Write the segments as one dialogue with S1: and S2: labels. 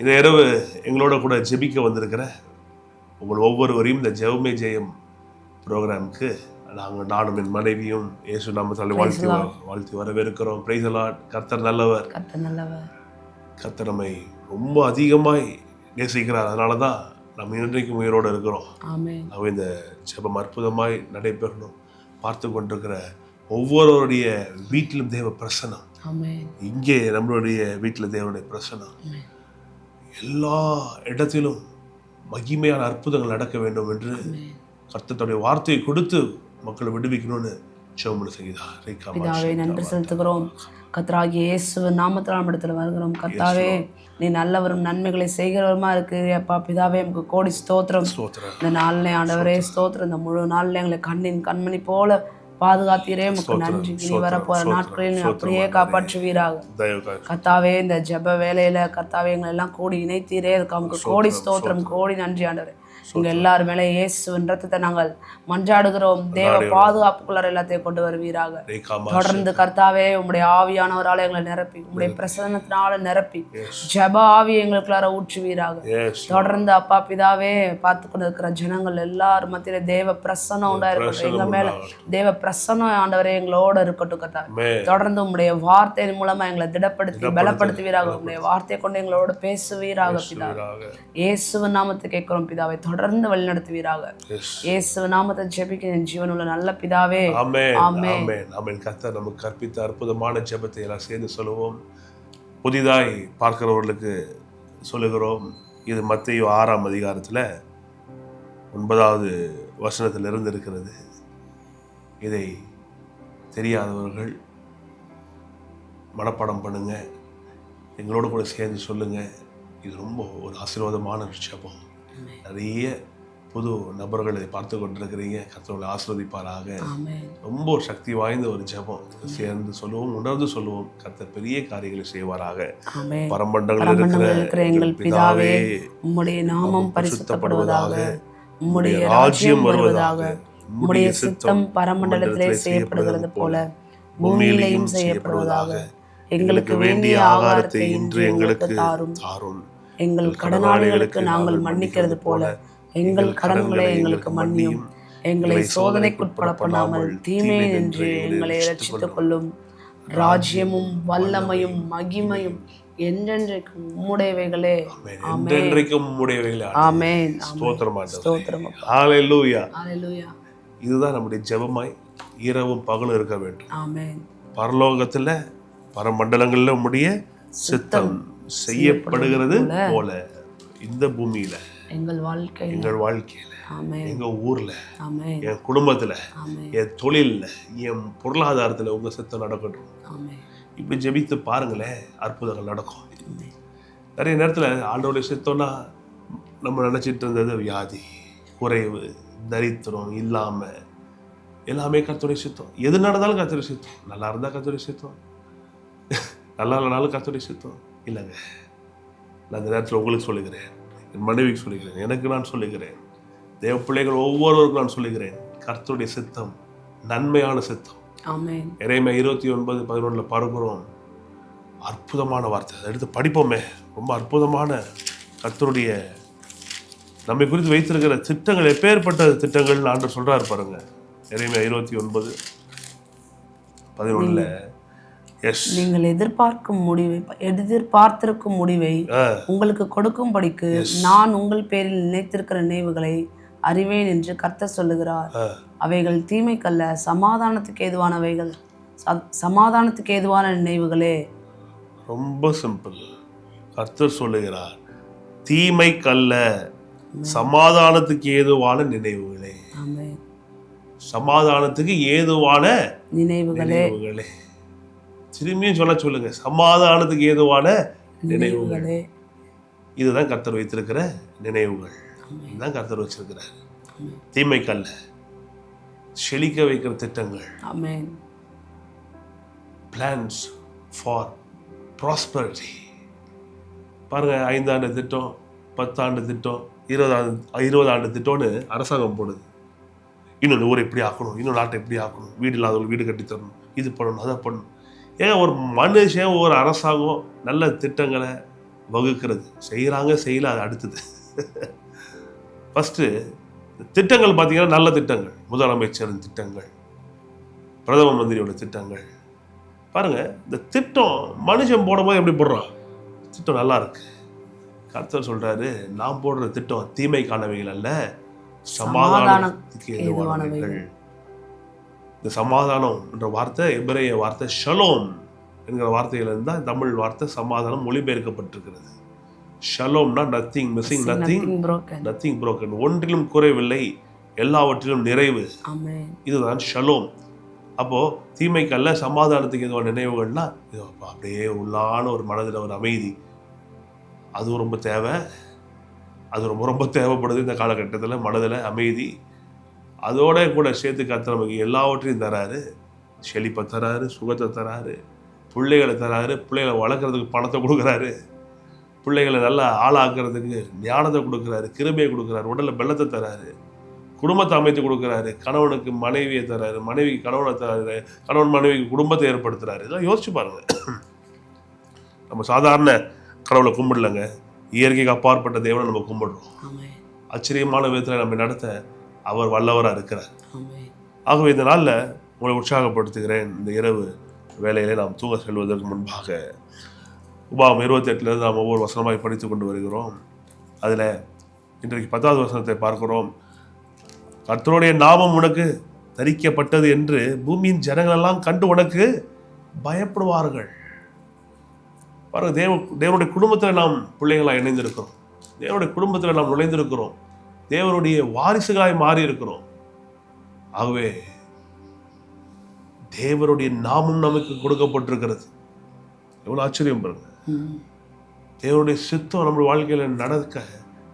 S1: இந்த இரவு எங்களோட கூட ஜெபிக்க வந்திருக்கிற உங்கள் ஒவ்வொருவரையும் இந்த ஜெவமே ஜெயம் ப்ரோக்ராமுக்கு நாங்கள் நானும் என் மனைவியும் இயேசு தலை வாழ்த்தி வாழ்த்தி வரவேற்கிறோம் பிரைசலாட் கர்த்தர் நல்லவர் கர்த்தர் நம்மை ரொம்ப அதிகமாய் நேசிக்கிறார் அதனால தான் நம்ம இன்றைக்கு உயிரோடு இருக்கிறோம் நம்ம இந்த ஜெபம் அற்புதமாய் நடைபெறணும் பார்த்து கொண்டிருக்கிற ஒவ்வொருவருடைய வீட்டிலும் தேவ பிரசனம் இங்கே நம்மளுடைய வீட்டில் தேவனுடைய பிரசனம் எல்லா இடத்திலும் மகிமையான அற்புதங்கள் நடக்க வேண்டும் என்று கர்த்தத்துடைய வார்த்தையை கொடுத்து மக்களை விடுவிக்கணும்னு ஜெபம்
S2: பிதாவே நன்றி செலுத்துகிறோம் கத்ராகி இயேசு நாமத்திலாம் இடத்துல வருகிறோம் கத்தாவே நீ நல்லவரும் நன்மைகளை செய்கிறவருமா அப்பா பிதாவே நமக்கு கோடி ஸ்தோத்திரம் இந்த நாளில் ஆண்டவரே ஸ்தோத்திரம் இந்த முழு நாளில் எங்களை கண்ணின் கண்மணி போல பாதுகாத்தீரே உமக்கு நன்றி இனி வரப்போற நாட்களில் அப்படியே
S1: காப்பாற்றுவீராக
S2: கத்தாவே இந்த ஜப வேலையில கத்தாவே எங்களை எல்லாம் கூடி இணைத்தீரே அதுக்கு அவங்களுக்கு கோடி ஸ்தோத்திரம் கோடி நன்றி ஆண்டவரே இங்க எல்லார் மேல இயேசுவின் ரத்தத்தை நாங்கள் மன்றாடுகிறோம் தேவ பாதுகாப்புக்குள்ளார் எல்லாத்தையும் கொண்டு வருவீராக தொடர்ந்து கர்த்தாவே உங்களுடைய ஆவியானவரால் எங்களை நிரப்பி உங்களுடைய பிரசனத்தினால நிரப்பி ஜப ஆவி எங்களுக்குள்ளார ஊற்றுவீராக தொடர்ந்து அப்பா பிதாவே பார்த்து கொண்டு இருக்கிற ஜனங்கள் எல்லாரும் மத்தியில தேவ பிரசனம் உண்டா இருக்கட்டும் எங்க மேல தேவ பிரசனம் ஆண்டவரே எங்களோட இருக்கட்டும் கர்த்தா தொடர்ந்து உங்களுடைய வார்த்தையின் மூலமா எங்களை திடப்படுத்தி பலப்படுத்துவீராக உங்களுடைய வார்த்தையை கொண்டு எங்களோட பேசுவீராக பிதா இயேசுவின் நாமத்தை கேட்கிறோம் பிதாவை தொடர்ந்து வழிநடத்துவீராக இயேசு நாமத்தை ஜெபிக்க என் உள்ள நல்ல பிதாவே
S1: ஆமே ஆமே ஆமே கத்த நமக்கு கற்பித்த அற்புதமான ஜெபத்தை எல்லாம் சேர்ந்து சொல்லுவோம் புதிதாய் பார்க்கிறவர்களுக்கு சொல்லுகிறோம் இது மத்தையோ ஆறாம் அதிகாரத்தில் ஒன்பதாவது இருந்து இருக்கிறது இதை தெரியாதவர்கள் மனப்பாடம் பண்ணுங்கள் எங்களோட கூட சேர்ந்து சொல்லுங்கள் இது ரொம்ப ஒரு ஆசீர்வாதமான விஷயம் நிறைய புது நபர்களை பார்த்து கொண்டிருக்கிறீங்க கத்தவங்களை ஆஸ்வதிப்பாராக ரொம்ப ஒரு சக்தி வாய்ந்த ஒரு ஜபம் சேர்ந்து சொல்லுவோம் உணர்ந்து சொல்லுவோம் கத்த பெரிய காரியங்களை செய்வாராக
S2: பரம்பண்டங்கள் எங்கள் பிதாவே உம்முடைய நாமம் பரிசுத்தப்படுவதாக உம்முடைய ராஜ்யம் வருவதாக உம்முடைய சித்தம் பரமண்டலத்திலே செய்யப்படுகிறது போல பூமியிலையும் செய்யப்படுவதாக எங்களுக்கு வேண்டிய ஆகாரத்தை இன்று எங்களுக்கு தாரும் தாரும் எங்கள் கடனாளிகளுக்கு நாங்கள் மன்னிக்கிறது போல எங்கள் கடன்களை எங்களுக்கு மன்னியும் எங்களை சோதனைக்குட்படப்படாமல் தீமை என்று எங்களை ரட்சித்துக் கொள்ளும் ராஜ்யமும் வல்லமையும் மகிமையும் என்றென்றைக்கும்
S1: உம்முடையவைகளே என்றென்றைக்கும் உம்முடையவைகளே ஆமென் ஸ்தோத்திரம் ஸ்தோத்திரம்
S2: ஹalleluya ஹalleluya
S1: இதுதான் நம்முடைய ஜெபமாய் இரவும் பகலும்
S2: இருக்க வேண்டும் ஆமே
S1: பரலோகத்தில் பரமண்டலங்களில் உம்முடைய சித்தம் செய்யப்படுகிறது போல இந்த
S2: பூமியில எங்கள் வாழ்க்கை எங்கள் வாழ்க்கையில எங்க ஊர்ல என் குடும்பத்துல
S1: என் தொழில்ல என் பொருளாதாரத்துல உங்க சித்தம் நடக்கட்டும் இப்ப ஜெபித்து பாருங்களேன் அற்புதங்கள் நடக்கும் நிறைய நேரத்தில் ஆண்டோடைய சித்தம்னா நம்ம நினச்சிட்டு இருந்தது வியாதி குறைவு தரித்திரம் இல்லாமல் எல்லாமே கத்துரை சித்தம் எது நடந்தாலும் கத்துரை சித்தம் நல்லா இருந்தால் கத்துரை சித்தம் நல்லா இல்லைனாலும் கத்துரை சித்தம் இல்லைங்க நான் இந்த நேரத்தில் உங்களுக்கு சொல்லுகிறேன் என் மனைவிக்கு சொல்லுகிறேன் எனக்கு நான் சொல்லுகிறேன் தேவ பிள்ளைகள் ஒவ்வொருவருக்கும் நான் சொல்லுகிறேன் கர்த்தருடைய சித்தம் நன்மையான சித்தம் இறைமை இருபத்தி ஒன்பது பதினொன்றில் பார்க்கிறோம் அற்புதமான வார்த்தை அதை எடுத்து படிப்போமே ரொம்ப அற்புதமான கர்த்தருடைய நம்மை குறித்து வைத்திருக்கிற திட்டங்கள் எப்பேற்பட்ட திட்டங்கள் ஆண்டு சொல்கிறார் பாருங்க இறைமை இருபத்தி ஒன்பது பதினொன்றில்
S2: நீங்கள் எதிர்பார்க்கும் முடிவை எதிர்பார்த்திருக்கும் முடிவை உங்களுக்கு கொடுக்கும்படிக்கு நான் உங்கள் பேரில் நினைத்திருக்கிற நினைவுகளை அறிவேன் என்று கர்த்த சொல்லுகிறார் அவைகள் தீமைக்கல்ல சமாதானத்துக்கு ஏதுவானவைகள் சமாதானத்துக்கு ஏதுவான நினைவுகளே
S1: ரொம்ப சிம்பிள் கர்த்தர் சொல்லுகிறார் தீமை கல்ல சமாதானத்துக்கு ஏதுவான நினைவுகளே சமாதானத்துக்கு
S2: ஏதுவான நினைவுகளே
S1: திரும்பியும் சொல்ல சொல்லுங்க சமாதானத்துக்கு ஏதுவான நினைவுகள் இதுதான் கர்த்தர் வைத்திருக்கிற நினைவுகள் இதுதான் கர்த்தர் வச்சிருக்கிறார் தீமைக்கல்ல செழிக்க வைக்கிற திட்டங்கள் பிளான்ஸ் ஃபார் ப்ராஸ்பரிட்டி பாருங்க ஐந்தாண்டு திட்டம் பத்தாண்டு திட்டம் இருபதாண்டு இருபது ஆண்டு திட்டம்னு அரசாங்கம் போடுது இன்னொன்று ஊரை எப்படி ஆக்கணும் இன்னொரு நாட்டை எப்படி ஆக்கணும் வீடு இல்லாதவங்க வீடு கட்டி தரணும் இது பண்ணணும் அதை பண்ணணும் ஏன் ஒரு மனுஷன் ஒரு அரசாங்கம் நல்ல திட்டங்களை வகுக்கிறது செய்கிறாங்க செய்யல அது அடுத்தது ஃபஸ்ட்டு திட்டங்கள் பார்த்திங்கன்னா நல்ல திட்டங்கள் முதலமைச்சரின் திட்டங்கள் பிரதம மந்திரியோட திட்டங்கள் பாருங்கள் இந்த திட்டம் மனுஷன் போடும்போது எப்படி போடுறான் திட்டம் நல்லா இருக்கு கருத்தர் சொல்கிறாரு நான் போடுற திட்டம் தீமைக்கானவைகள் அல்ல சமாதானத்துக்கு எதுவானவைகள் இந்த சமாதானம் என்ற வார்த்தை எபிரேய வார்த்தை ஷலோம் என்கிற வார்த்தையிலிருந்து தான் தமிழ் வார்த்தை சமாதானம் மொழிபெயர்க்கப்பட்டிருக்கிறது ஷலோம்னா nothing missing nothing nothing broken ஒன்றிலும் குறைவில்லை எல்லாவற்றிலும் நிறைவு இதுதான் ஷலோம் அப்போது தீமைக்கல்ல சமாதானத்துக்கு எதுவும் நினைவுகள்னா இது அப்படியே உள்ளான ஒரு மனதில் ஒரு அமைதி அது ரொம்ப தேவை அது ரொம்ப ரொம்ப தேவைப்படுது இந்த காலகட்டத்தில் மனதில் அமைதி அதோட கூட சேர்த்து கத்த நமக்கு எல்லாவற்றையும் தராரு செழிப்பை தராரு சுகத்தை தராரு பிள்ளைகளை தராரு பிள்ளைகளை வளர்க்குறதுக்கு பணத்தை கொடுக்குறாரு பிள்ளைகளை நல்லா ஆளாக்குறதுக்கு ஞானத்தை கொடுக்குறாரு கிருமையை கொடுக்குறாரு உடலில் வெள்ளத்தை தராரு குடும்பத்தை அமைத்து கொடுக்குறாரு கணவனுக்கு மனைவியை தராரு மனைவிக்கு கணவனை தராரு கணவன் மனைவிக்கு குடும்பத்தை ஏற்படுத்துறாரு இதெல்லாம் யோசிச்சு பாருங்க நம்ம சாதாரண கடவுளை கும்பிடலங்க இயற்கைக்கு அப்பாற்பட்ட தேவனை நம்ம கும்பிடுறோம் ஆச்சரியமான விதத்தில் நம்ம நடத்த அவர் வல்லவராக இருக்கிறார் ஆகவே இந்த நாளில் உங்களை உற்சாகப்படுத்துகிறேன் இந்த இரவு வேலையிலே நாம் தூங்க செல்வதற்கு முன்பாக உபாம் இருபத்தி எட்டுலேருந்து நாம் ஒவ்வொரு வசனமாய் படித்து கொண்டு வருகிறோம் அதில் இன்றைக்கு பத்தாவது வசனத்தை பார்க்கிறோம் கர்த்தருடைய நாமம் உனக்கு தரிக்கப்பட்டது என்று பூமியின் ஜனங்களெல்லாம் கண்டு உனக்கு பயப்படுவார்கள் பாருங்க தேவ தேவனுடைய குடும்பத்தில் நாம் பிள்ளைகளாக இணைந்திருக்கிறோம் தேவனுடைய குடும்பத்தில் நாம் நுழைந்திருக்கிறோம் தேவனுடைய வாரிசுகளாய் மாறி இருக்கிறோம் ஆகவே தேவனுடைய நாமம் நமக்கு கொடுக்கப்பட்டிருக்கிறது எவ்வளவு ஆச்சரியம் பாருங்க தேவனுடைய சித்தம் நம்ம வாழ்க்கையில் நடக்க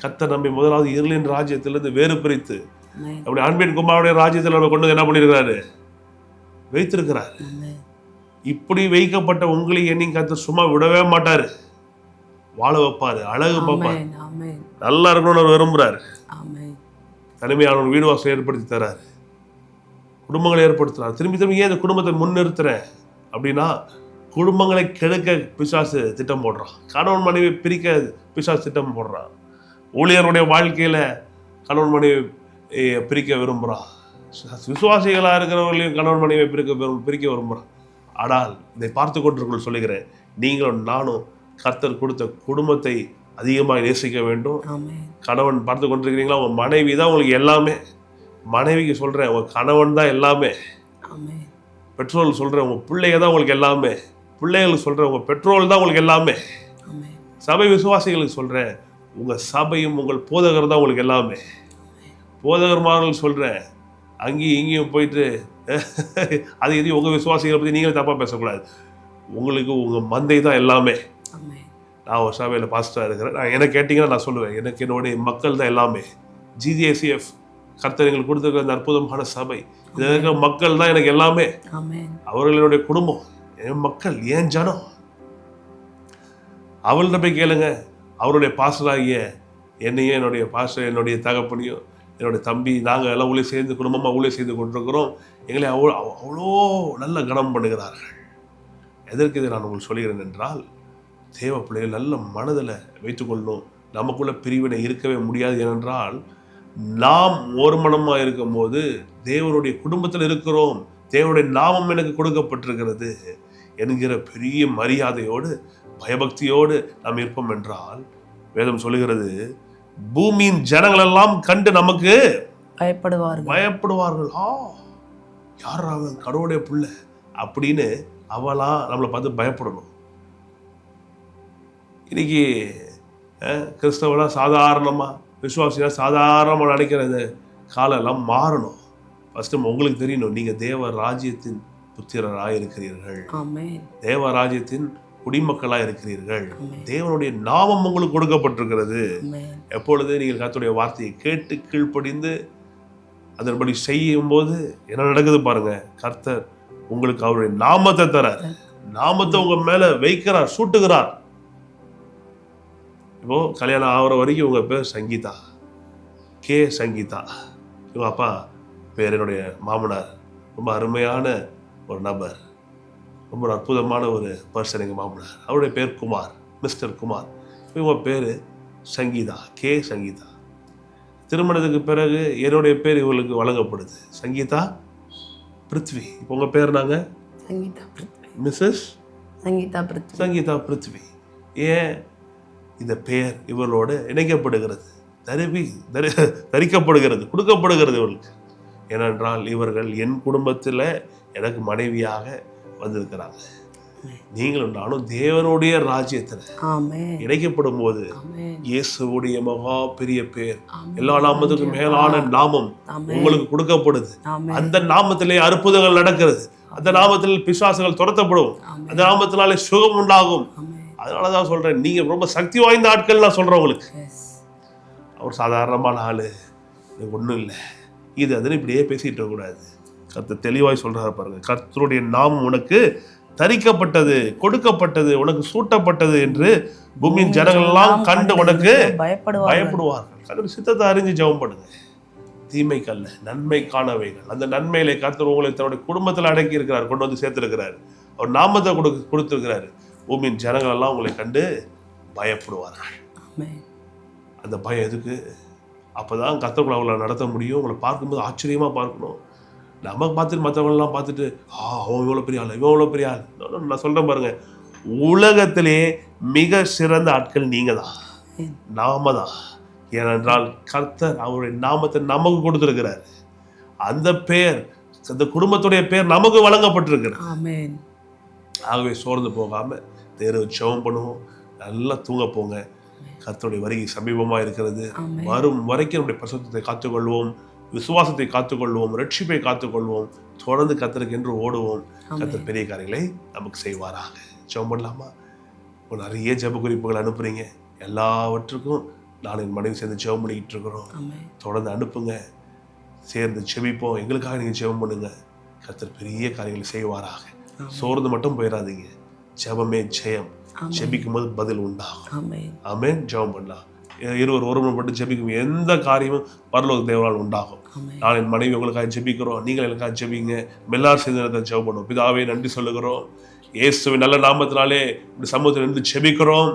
S1: கத்த நம்மை முதலாவது இருளின் ராஜ்யத்திலிருந்து வேறு பிரித்து அப்படி அன்பின் குமாருடைய ராஜ்யத்தில் நம்ம கொண்டு என்ன பண்ணியிருக்கிறாரு வைத்திருக்கிறாரு இப்படி வைக்கப்பட்ட உங்களை என்னையும் கத்த சும்மா விடவே மாட்டாரு வாழ வைப்பாரு அழகு பார்ப்பாரு நல்லா இருக்கணும்னு அவர் விரும்புறாரு தனிமையான வீடு வாசல் ஏற்படுத்தி தராரு குடும்பங்களை ஏற்படுத்துறாரு திரும்பி திரும்பி ஏன் இந்த குடும்பத்தை முன்னிறுத்துறேன் அப்படின்னா குடும்பங்களை கெடுக்க பிசாசு திட்டம் போடுறான் கணவன் மனைவி பிரிக்க பிசாசு திட்டம் போடுறான் ஊழியருடைய வாழ்க்கையில் கணவன் மனைவி பிரிக்க விரும்புகிறான் விசுவாசிகளாக இருக்கிறவர்களையும் கணவன் மனைவியை பிரிக்க பிரிக்க விரும்புகிறான் ஆனால் இதை பார்த்து கொண்டிருக்குள் சொல்லுகிறேன் நீங்களும் நானும் கர்த்தர் கொடுத்த குடும்பத்தை அதிகமாக
S2: நேசிக்க வேண்டும்
S1: கணவன் பார்த்து கொண்டிருக்கிறீங்களா உங்கள் மனைவி தான் உங்களுக்கு எல்லாமே மனைவிக்கு சொல்கிறேன் உங்கள் கணவன் தான் எல்லாமே பெட்ரோல் சொல்கிறேன் உங்கள் பிள்ளைங்க தான் உங்களுக்கு எல்லாமே பிள்ளைகளுக்கு சொல்கிறேன் உங்கள் பெட்ரோல் தான் உங்களுக்கு எல்லாமே சபை விசுவாசிகளுக்கு சொல்கிறேன் உங்கள் சபையும் உங்கள் போதகர் தான் உங்களுக்கு எல்லாமே மாதிரி சொல்கிறேன் அங்கேயும் இங்கேயும் போயிட்டு அது எதையும் உங்கள் விசுவாசிகளை பற்றி நீங்களே தப்பாக பேசக்கூடாது உங்களுக்கு உங்கள் மந்தை தான் எல்லாமே நான் ஒரு சபையில் பாஸ்டராக இருக்கிறேன் நான் என்ன கேட்டிங்கன்னா நான் சொல்லுவேன் எனக்கு என்னுடைய மக்கள் தான் எல்லாமே ஜிஜிஎஸ்இஎஃப் கர்த்தர் கொடுத்துருக்க அந்த அற்புதமான சபை இதற்கு மக்கள் தான் எனக்கு எல்லாமே அவர்களுடைய குடும்பம் என் மக்கள் ஏன் ஜனம் அவள்கிட்ட போய் கேளுங்க அவருடைய பாஸ்டராகிய என்னையும் என்னுடைய பாஸ்டர் என்னுடைய தகப்பனையும் என்னுடைய தம்பி நாங்கள் எல்லாம் உள்ளே சேர்ந்து குடும்பமாக உள்ளே சேர்ந்து கொண்டிருக்கிறோம் எங்களை அவ்வளோ அவ்வளோ நல்ல கனம் பண்ணுகிறார்கள் எதற்கு இதை நான் உங்களுக்கு சொல்கிறேன் என்றால் தேவ பிள்ளைகள் நல்ல மனதில் வைத்துக்கொள்ளணும் நமக்குள்ள பிரிவினை இருக்கவே முடியாது ஏனென்றால் நாம் ஒரு மனமாக இருக்கும்போது தேவனுடைய குடும்பத்தில் இருக்கிறோம் தேவனுடைய நாமம் எனக்கு கொடுக்கப்பட்டிருக்கிறது என்கிற பெரிய மரியாதையோடு பயபக்தியோடு நாம் இருப்போம் என்றால் வேதம் சொல்லுகிறது பூமியின் ஜனங்கள் எல்லாம் கண்டு
S2: நமக்கு பயப்படுவார்கள் பயப்படுவார்கள்
S1: ஆ யார் அவன் கடவுளுடைய பிள்ளை அப்படின்னு அவெல்லாம் நம்மளை பார்த்து பயப்படணும் இன்னைக்கு கிறிஸ்தவனாக சாதாரணமாக விசுவாசியாக சாதாரணமாக நினைக்கிறது காலெல்லாம் மாறணும் ஃபஸ்ட்டு உங்களுக்கு தெரியணும் நீங்கள் தேவ ராஜ்யத்தின் புத்திரராக இருக்கிறீர்கள் தேவ ராஜ்யத்தின் குடிமக்களாக இருக்கிறீர்கள் தேவனுடைய நாமம் உங்களுக்கு கொடுக்கப்பட்டிருக்கிறது எப்பொழுது நீங்கள் கத்துடைய வார்த்தையை கேட்டு கீழ்ப்படிந்து அதன்படி செய்யும் போது என்ன நடக்குது பாருங்க கர்த்தர் உங்களுக்கு அவருடைய நாமத்தை தர நாமத்தை உங்க மேல வைக்கிறார் சூட்டுகிறார் இப்போது கல்யாணம் ஆகிற வரைக்கும் உங்கள் பேர் சங்கீதா கே சங்கீதா இவங்க அப்பா பேர் என்னுடைய மாமனார் ரொம்ப அருமையான ஒரு நபர் ரொம்ப அற்புதமான ஒரு பர்சன் எங்கள் மாமனார் அவருடைய பேர் குமார் மிஸ்டர் குமார் இவங்க பேர் சங்கீதா கே சங்கீதா திருமணத்துக்கு பிறகு என்னுடைய பேர் இவங்களுக்கு வழங்கப்படுது சங்கீதா பிருத்வி இப்போ உங்கள் பேர் நாங்கள் சங்கீதா மிஸ்ஸஸ் சங்கீதா பிருத்வி சங்கீதா பிருத்வி ஏன் இந்த பெயர் இவர்களோடு இணைக்கப்படுகிறது தருவி தரிக்கப்படுகிறது கொடுக்கப்படுகிறது இவர்களுக்கு ஏனென்றால் இவர்கள் என் குடும்பத்தில் எனக்கு மனைவியாக வந்திருக்கிறாங்க நீங்களும் நானும் தேவனுடைய ராஜ்யத்தில் இணைக்கப்படும் போது இயேசுடைய மகா பெரிய பேர் எல்லா நாமத்துக்கும் மேலான நாமம் உங்களுக்கு கொடுக்கப்படுது அந்த நாமத்திலே அற்புதங்கள் நடக்கிறது அந்த நாமத்தில் பிசுவாசங்கள் துரத்தப்படும் அந்த நாமத்தினாலே சுகம் உண்டாகும் அதனால தான் சொல்கிறேன் நீங்கள் ரொம்ப சக்தி வாய்ந்த ஆட்கள் நான் சொல்கிறேன் உங்களுக்கு அவர் சாதாரணமான ஆள் ஒன்றும் இல்லை இது அதுன்னு இப்படியே பேசிகிட்டு இருக்கக்கூடாது கத்த தெளிவாய் சொல்கிறாரு பாருங்க கர்த்தருடைய நாம் உனக்கு தரிக்கப்பட்டது கொடுக்கப்பட்டது உனக்கு சூட்டப்பட்டது என்று பூமியின் ஜனங்கள்லாம் கண்டு உனக்கு
S2: பயப்படுவார்கள்
S1: கத்தோட சித்தத்தை அறிஞ்சு ஜெபம் பண்ணுங்க தீமைக்கு அல்ல நன்மைக்கானவைகள் அந்த நன்மையிலே கத்தர் உங்களை தன்னுடைய குடும்பத்தில் அடக்கி இருக்கிறார் கொண்டு வந்து சேர்த்திருக்கிறார் அவர் நாமத்தை கொடுக்க கொடுத்துருக்கிறாரு பூமியின் ஜனங்களெல்லாம் உங்களை கண்டு பயப்படுவார்கள் அந்த பயம் எதுக்கு அப்போதான் தான் கத்தக்குள்ள அவங்கள நடத்த முடியும் உங்களை பார்க்கும்போது ஆச்சரியமாக பார்க்கணும் நம்ம பார்த்துட்டு மற்றவங்களாம் பார்த்துட்டு ஆ அவன் இவ்வளோ பெரிய ஆள் இவன் இவ்வளோ பெரிய ஆள் நான் சொல்கிறேன் பாருங்கள் உலகத்திலே மிக சிறந்த ஆட்கள் நீங்கள் தான் நாம தான் ஏனென்றால் கர்த்தர் அவருடைய நாமத்தை நமக்கு கொடுத்துருக்கிறார் அந்த பேர் அந்த குடும்பத்துடைய பேர் நமக்கு வழங்கப்பட்டிருக்கிறார் ஆகவே சோர்ந்து போகாமல் தேர்வு ஜெபம் பண்ணுவோம் நல்லா தூங்க போங்க கத்தருடைய வருகை சமீபமாக இருக்கிறது வரும் வரைக்கும் நம்முடைய பிரசத்தத்தை காத்துக்கொள்வோம் விசுவாசத்தை காத்துக்கொள்வோம் ரட்சிப்பை காத்துக்கொள்வோம் தொடர்ந்து கத்தருக்கு என்று ஓடுவோம் கத்தர் பெரிய காரியங்களை நமக்கு செய்வாராக ஜெபம் பண்ணலாமா இப்போ நிறைய ஜெப குறிப்புகள் அனுப்புறீங்க எல்லாவற்றுக்கும் நான் என் மனைவி சேர்ந்து ஜெபம் பண்ணிக்கிட்டு இருக்கிறோம் தொடர்ந்து அனுப்புங்க சேர்ந்து செபிப்போம் எங்களுக்காக நீங்கள் ஜெபம் பண்ணுங்க கத்தர் பெரிய காரியங்களை செய்வாராக சோர்ந்து மட்டும் போயிடாதீங்க ஜபமே ஜெயம் ஜபிக்கும் போது பதில்
S2: உண்டாகும் ஆமேன்
S1: ஜெபம் பண்ணலாம் இருவர் ஒருவன் மட்டும் ஜெபிக்கும் எந்த காரியமும் பரலோக தேவனால் உண்டாகும் நான் என் மனைவி உங்களுக்காக ஜபிக்கிறோம் நீங்கள் எனக்காக ஜெபிங்க மெல்லார் சேர்ந்த நேரத்தை ஜெபம் பண்ணுவோம் பிதாவே நன்றி சொல்லுகிறோம் இயேசுவை நல்ல நாமத்தினாலே இப்படி சமூகத்தில் இருந்து ஜெபிக்கிறோம்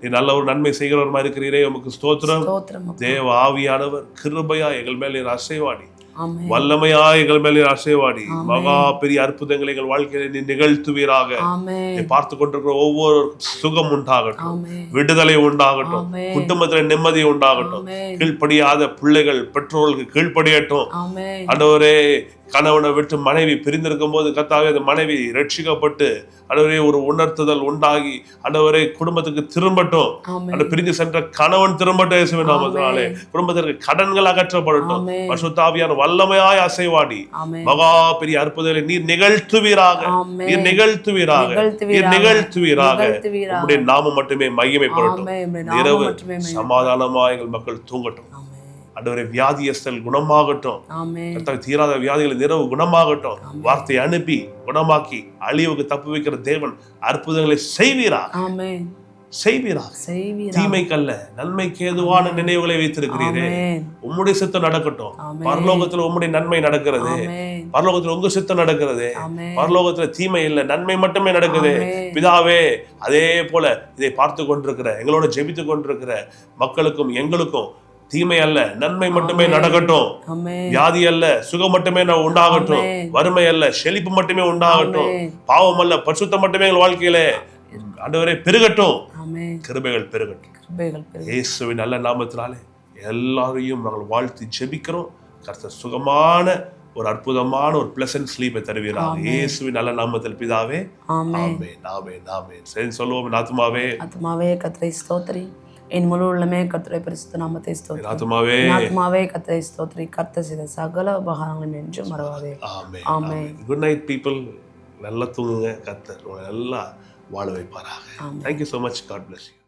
S1: நீ நல்ல ஒரு நன்மை மாதிரி இருக்கிறீரே உமக்கு ஸ்தோத்திரம் தேவ ஆவியானவர் கிருபையா எங்கள் மேலே அசைவாடி
S2: வல்லமையாய்
S1: எங்கள் மேலே அசைவாடி மகா பெரிய அற்புதங்களை எங்கள் வாழ்க்கையில நீ நிகழ்த்துவீராக பார்த்து கொண்டிருக்கிற ஒவ்வொரு சுகம்
S2: உண்டாகட்டும்
S1: விடுதலை உண்டாகட்டும் குடும்பத்துல நிம்மதி உண்டாகட்டும் கீழ்ப்படியாத பிள்ளைகள் பெற்றோர்களுக்கு கீழ்ப்படியட்டும் ஒரு கணவனை விட்டு மனைவி பிரிந்திருக்கும் போது கத்தாவே அந்த மனைவி ரட்சிக்கப்பட்டு அடவரே ஒரு உணர்த்துதல் உண்டாகி அடவரே குடும்பத்துக்கு திரும்பட்டும் அந்த பிரிந்து சென்ற கணவன் திரும்பட்டும் நாமத்தினாலே குடும்பத்திற்கு கடன்கள் அகற்றப்படட்டும் பசுத்தாவியான வல்லமையாய் அசைவாடி மகா பெரிய அற்புதங்களை நீர் நிகழ்த்துவீராக நீர் நிகழ்த்துவீராக
S2: நீர் நிகழ்த்துவீராக
S1: உங்களுடைய நாமம் மட்டுமே
S2: மையமைப்படட்டும் இரவு
S1: சமாதானமா எங்கள் மக்கள் தூங்கட்டும் அண்டவரே வியாதியஸ்தல் குணமாகட்டும்
S2: கர்த்தாவை தீராத
S1: வியாதிகள் நிறவு குணமாகட்டும் வார்த்தையை அனுப்பி குணமாக்கி அழிவுக்கு தப்பு வைக்கிற தேவன் அற்புதங்களை செய்வீரா செய்வீரா தீமைக்கல்ல நன்மைக்கு ஏதுவான நினைவுகளை
S2: வைத்திருக்கிறீரே
S1: உம்முடைய சித்தம் நடக்கட்டும் பரலோகத்துல உம்முடைய நன்மை நடக்கிறது பரலோகத்துல உங்க சித்தம் நடக்கிறது பரலோகத்துல தீமை இல்லை நன்மை மட்டுமே நடக்குது பிதாவே அதே போல இதை பார்த்து கொண்டிருக்கிற எங்களோட ஜெபித்து கொண்டிருக்கிற மக்களுக்கும் எங்களுக்கும் தீமை அல்ல நன்மை மட்டுமே நடக்கட்டும் வியாதி அல்ல சுகம் மட்டுமே உண்டாகட்டும் வறுமை அல்ல செழிப்பு மட்டுமே உண்டாகட்டும் பாவம் அல்ல பரிசுத்தம் மட்டுமே எங்கள் வாழ்க்கையில அண்டவரே பெருகட்டும் கிருபைகள் பெருகட்டும் இயேசுவின் நல்ல நாமத்தினாலே எல்லாரையும் நாங்கள் வாழ்த்து ஜெபிக்கிறோம் கர்த்தர் சுகமான ஒரு அற்புதமான ஒரு பிளசன்ட் ஸ்லீப்பை
S2: தருவீராக இயேசுவின் நல்ல
S1: நாமத்தில் பிதாவே ஆமே நாமே நாமே சரி சொல்லுவோம் ஆத்மாவே
S2: ஆத்மாவே கத்திரை என் முழு உள்ளமே கத்துரை பரிசுத்த நாமத்தை ஸ்தோத்திரி
S1: ஆத்மாவே ஆத்மாவே கர்த்தரை ஸ்தோத்திரி
S2: கர்த்த செய்த சகல உபகாரங்களும் என்று
S1: மறவாதே ஆமே குட் நைட் பீப்புள் நல்லா தூங்குங்க கத்தர் நல்லா வாழ வைப்பாராக thank you so much God bless you